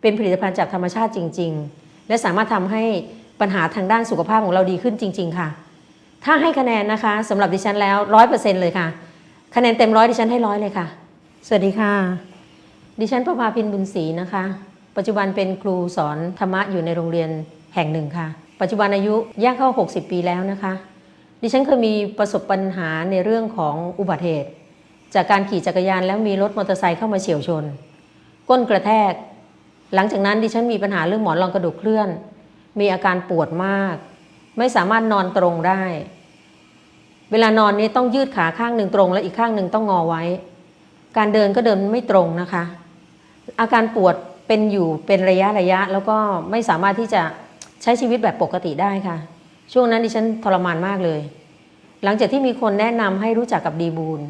เป็นผลิตภัณฑ์จากธรรมชาติจริง ๆ และสามารถทำให้ปัญหาทางด้านสุขภาพของเราดีขึ้นจริง ๆ ค่ะ ถ้าให้คะแนนนะคะสำหรับดิฉันแล้วร้อยเปอร์เซ็นต์เลยค่ะ คะแนนเต็มร้อยดิฉันให้ร้อยเลยค่ะ สวัสดีค่ะ ดิฉันประภาพินบุญศรีนะคะ ปัจจุบันเป็นครูสอนธรรมะอยู่ในโรงเรียนแห่งหนึ่งค่ะ ปัจจุบันอายุย่างเข้า 60 ปีแล้วนะคะ ดิฉันเคยมีประสบปัญหาในเรื่องของอุบัติเหตุ จากการขี่จักรยานแล้วมีรถมอเตอร์ไซค์เข้ามาเฉียวชน ก้นกระแทก หลังจากนั้นดิฉันมีปัญหาเรื่องหมอนรองกระดูกเคลื่อน มีอาการปวดมาก ไม่สามารถนอนตรงได้ เวลานอนนี้ต้องยืดขาข้างหนึ่งตรง และอีกข้างหนึ่งต้องงอไว้ การเดินก็เดินไม่ตรงนะคะ อาการปวดเป็นอยู่เป็นระยะระยะ แล้วก็ไม่สามารถที่จะใช้ชีวิตแบบปกติได้ค่ะ ช่วงนั้นดิฉันทรมานมากเลย หลังจากที่มีคนแนะนำให้รู้จักกับดีบูล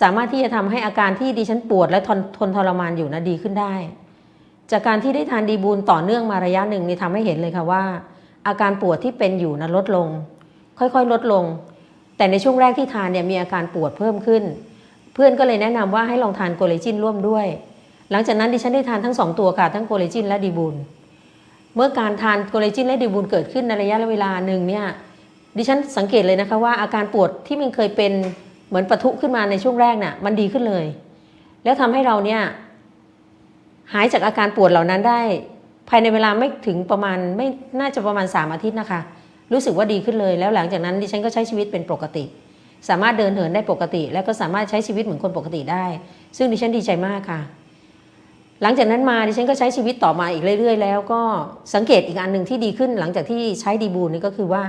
สามารถที่จะทำให้อาการที่ดิฉันปวดและทนทนทรมานอยู่นะดีขึ้นได้ จากการที่ได้ทานดีบูลต่อเนื่องมาระยะหนึ่งนี่ทำให้เห็นเลยค่ะว่า อาการปวดที่เป็นอยู่นะลดลง ค่อยๆ ลดลง แต่ในช่วงแรกที่ทานเนี่ยมีอาการปวดเพิ่มขึ้น เพื่อนก็เลยแนะนำว่าให้ลองทานโกเลจินร่วมด้วย หลังจากนั้นดิฉันได้ทานทั้งสองตัวค่ะทั้งโกเลจินและดีบูลเมื่อการทานโกเลจินและดีบูลเกิดขึ้นในระยะเวลาหนึ่งเนี่ยดิฉันสังเกตเลยนะคะว่าอาการปวดที่มันเคยเป็นเหมือนปะทุขึ้นมาในช่วงแรกน่ะมันดีขึ้นเลย แล้วทำให้เราเนี่ย หายจากอาการปวดเหล่านั้นได้ ภายในเวลาไม่ถึงประมาณไม่น่าจะประมาณ 3 อาทิตย์นะคะ รู้สึกว่าดีขึ้นเลยแล้วหลังจากนั้นดิฉันก็ใช้ชีวิตเป็นปกติ สามารถเดินเหินได้ปกติ แล้วก็สามารถใช้ชีวิตเหมือนคนปกติได้ ซึ่งดิฉันดีใจมากค่ะ หลังจากนั้นมาดิฉันก็ใช้ชีวิตต่อมาอีกเรื่อย ๆ แล้วก็สังเกตอีกอันหนึ่งที่ดีขึ้น หลังจากที่ใช้ดีบูลนี่ก็คือว่า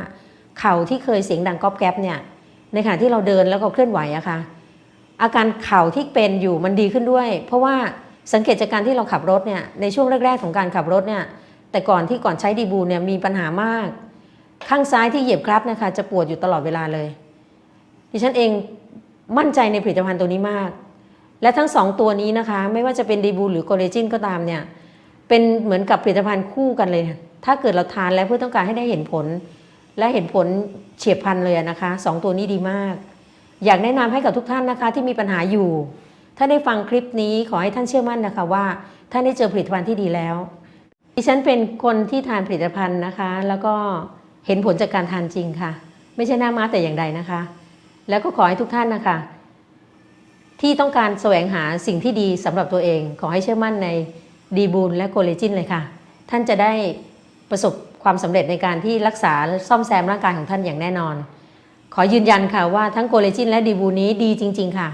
เข่าที่เคยเสียงดังก๊อบแก๊บเนี่ยในขณะที่เราเดินแล้วก็เคลื่อนไหวอะค่ะอาการเข่าที่เป็นอยู่มันดีขึ้นด้วย เพราะว่า สังเกตจากการที่เราขับรถเนี่ยในช่วงแรกๆของการขับรถเนี่ยแต่ก่อนที่ก่อนใช้ดีบูเนี่ยมีปัญหามาก ข้างซ้ายที่เหยียบคลัตช์นะคะจะปวดอยู่ตลอดเวลาเลยดิฉันเองมั่นใจในผลิตภัณฑ์ตัวนี้มาก และทั้งสองตัวนี้นะคะ ไม่ว่าจะเป็นดีบูหรือโกเลจินก็ตามเนี่ยเป็นเหมือนกับผลิตภัณฑ์คู่กันเลย ถ้าเกิดเราทานแล้วเพื่อต้องการให้ได้เห็นผล และเห็นผลเฉียบพลันเลยนะคะสองตัวนี้ดีมาก อยากแนะนำให้กับทุกท่านนะคะที่มีปัญหาอยู่ ถ้าได้ฟังคลิปนี้ขอให้ท่านเชื่อมั่นนะคะว่าท่านได้เจอผลิตภัณฑ์ที่ดีแล้ว ดิฉันเป็นคนที่ทานผลิตภัณฑ์นะคะ แล้วก็เห็นผลจากการทานจริงค่ะ ไม่ใช่หน้าม้าแต่อย่างใดนะคะ แล้วก็ขอให้ทุกท่านนะคะ ที่ต้องการแสวงหาสิ่งที่ดีสำหรับตัวเอง ขอให้เชื่อมั่นในดีบูลและโกเลจินเลยค่ะ ท่านจะได้ประสบความสำเร็จในการที่รักษาซ่อมแซมร่างกายของท่านอย่างแน่นอน ขอยืนยันค่ะว่าทั้งโกเลจินและดีบูลนี้ดีจริง ๆ ค่ะ